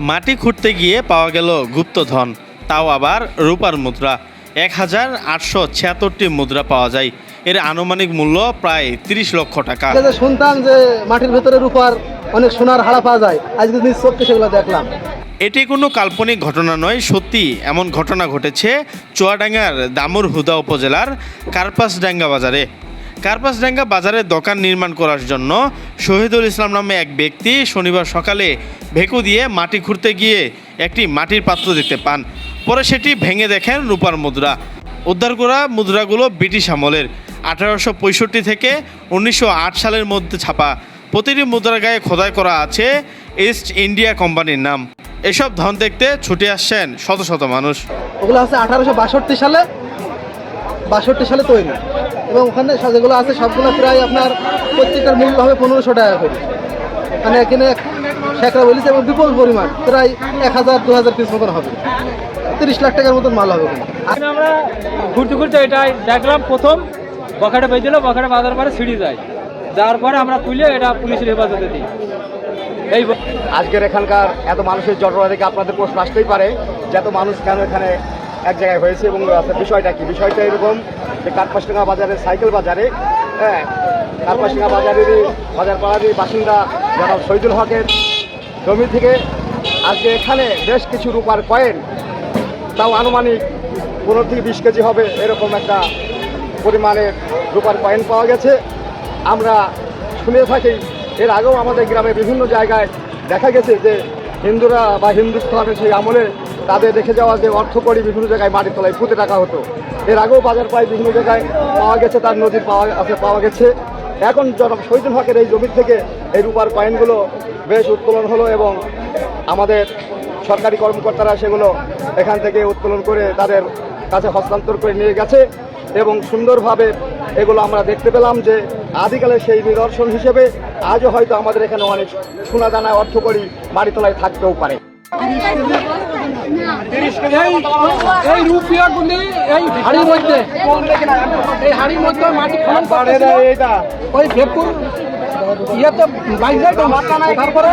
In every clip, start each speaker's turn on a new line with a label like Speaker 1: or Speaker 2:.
Speaker 1: মাটি খুঁড়তে গিয়ে পাওয়া গেল গুপ্তধন তাও আবার রূপার মুদ্রা। এক হাজার আটশো ছিয়াত্তরটি মুদ্রা পাওয়া যায়। এর আনুমানিক মূল্য প্রায় তিরিশ লক্ষ টাকা।
Speaker 2: শুনতাম যে মাটির ভেতরে রূপার অনেক সোনার হাড়া পাওয়া যায়। আজকে নিজ চোখকে সেগুলো দেখলাম।
Speaker 1: এটি কোনো কাল্পনিক ঘটনা নয় সত্যি এমন ঘটনা ঘটেছে চুয়াডাঙ্গার দামুর হুদা উপজেলার কার্পাসডাঙ্গা বাজারে। কার্পাসডাঙ্গা বাজারে দোকান নির্মাণ করার জন্য শহীদুল ইসলাম নামে এক ব্যক্তি শনিবার সকালে ভেকু দিয়ে মাটি খুঁড়তে গিয়ে একটি মাটির পাত্র দেখতে পান। পরে সেটি ভেঙে দেখেন রূপার মুদ্রা। উদ্ধার করা মুদ্রাগুলো ব্রিটিশ আমলের। আঠারোশো পঁয়ষট্টি থেকে উনিশশো আট সালের মধ্যে ছাপা। প্রতিটি মুদ্রার গায়ে খোদাই করা আছে ইস্ট ইন্ডিয়া কোম্পানির নাম। এসব ধন দেখতে ছুটে আসছেন শত শত মানুষ।
Speaker 2: ওগুলো আছে আঠারোশো বাষট্টি সালে। বাষট্টি সালে তৈরি। এবং ওখানে যেগুলো আছে সবগুলো প্রায় আপনার প্রত্যেকটার মূল্য হবে পনেরোশো টাকা করে। মানে এখানে শেখরা বলেছে এবং বিপুল পরিমাণ প্রায় এক হাজার দু হাজার পিস মতন হবে। তিরিশ লাখ টাকার মতন মাল হবে।
Speaker 3: আমরা ঘুরতে ঘুরতে এটাই দেখলাম প্রথম বখাটা বেজেল বখাটা বাজার পরে সিঁড়ি যায়। যাওয়ার পরে আমরা তুলে এটা পুলিশের হেফাজতে দিই। এই
Speaker 4: আজকের এখানকার এত মানুষের জটলা থেকে আপনাদের প্রশ্ন আসতেই পারে? যে এত মানুষ কেন এখানে এক জায়গায় হয়েছে এবং বিষয়টা কি? বিষয়টা এরকম যে কার্পাসডাঙ্গা বাজারে, সাইকেল বাজারে হ্যাঁ কার্পাসডাঙ্গা বাজারেরই বাজার পাড়ারই বাসিন্দা জনাব শহীদুল হকের জমি থেকে আজকে এখানে বেশ কিছু রূপার কয়েন, তাও আনুমানিক পনেরো থেকে বিশ কেজি হবে এরকম একটা পরিমাণের রূপার কয়েন পাওয়া গেছে। আমরা শুনে থাকি, এর আগেও আমাদের গ্রামে বিভিন্ন জায়গায় দেখা গেছে যে হিন্দুরা বা হিন্দুস্থানের সেই আমলে তাদের রেখে যাওয়া যে অর্থ করি বিভিন্ন জায়গায় মাটির তলায় পুঁতে রাখা হতো। এর আগেও বাজার পাই বিভিন্ন জায়গায় পাওয়া গেছে, তার নদীর পাওয়া আছে, পাওয়া গেছে। এখন জনাব শহীদুল হকের এই জমির থেকে এই রূপার কয়েনগুলো বেশ উত্তোলন হলো এবং আমাদের সরকারি কর্মকর্তারা সেগুলো এখান থেকে উত্তোলন করে তাদের কাছে হস্তান্তর করে নিয়ে গেছে এবং সুন্দরভাবে এগুলো আমরা দেখতে পেলাম যে আদিকালে সেই নিদর্শন হিসেবে আজও হয়তো আমাদের এখানে অনেক সোনা দানা অর্থ করি মাটিতলায় থাকতেও পারে।
Speaker 5: এই রুপিয়াগুলি এই হাড়ির মধ্যে এই হাড়ির মধ্যে মাটি খনন করতেছিল। ওই ভেপুর ইয়েতে তারপরে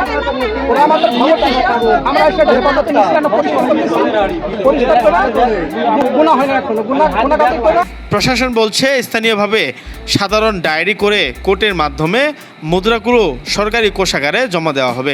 Speaker 5: ওরা আমাদের আমরা হেফাজতে নিচ্ছি পরিষ্কার করে গুণা হয় না গুণা করে।
Speaker 1: প্রশাসন বলছে স্থানীয়ভাবে সাধারণ ডায়েরি করে কোর্টের মাধ্যমে মুদ্রাগুলো সরকারি কোষাগারে জমা দেওয়া হবে।